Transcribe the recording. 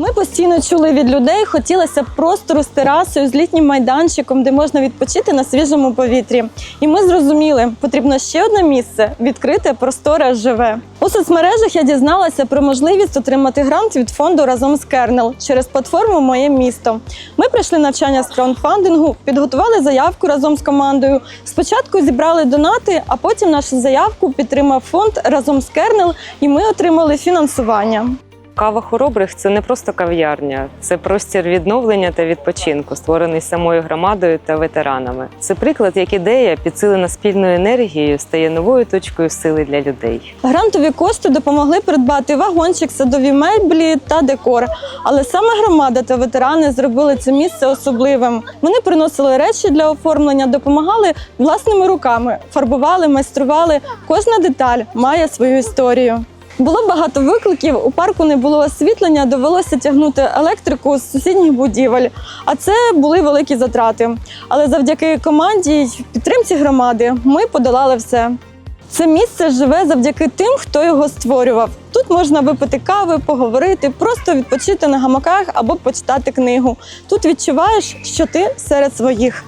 Ми постійно чули від людей, хотілося простору з терасою, з літнім майданчиком, де можна відпочити на свіжому повітрі. І ми зрозуміли, потрібно ще одне місце відкрите, просторе, живе. У соцмережах я дізналася про можливість отримати грант від фонду разом з Кернел через платформу Моє місто. Ми пройшли навчання з краундфандингу, підготували заявку разом з командою. Спочатку зібрали донати, а потім нашу заявку підтримав фонд разом з Кернел, і ми отримали фінансування. Кава хоробрих це не просто кав'ярня, це простір відновлення та відпочинку, створений самою громадою та ветеранами. Це приклад, як ідея, підсилена спільною енергією, стає новою точкою сили для людей. Грантові кошти допомогли придбати вагончик, садові меблі та декор. Але саме громада та ветерани зробили це місце особливим. Вони приносили речі для оформлення, допомагали власними руками, фарбували, майстрували. Кожна деталь має свою історію. Було багато викликів. У парку не було освітлення, довелося тягнути електрику з сусідніх будівель. А це були великі затрати. Але завдяки команді й підтримці громади ми подолали все. Це місце живе завдяки тим, хто його створював. Тут можна випити кави, поговорити, просто відпочити на гамаках або почитати книгу. Тут відчуваєш, що ти серед своїх.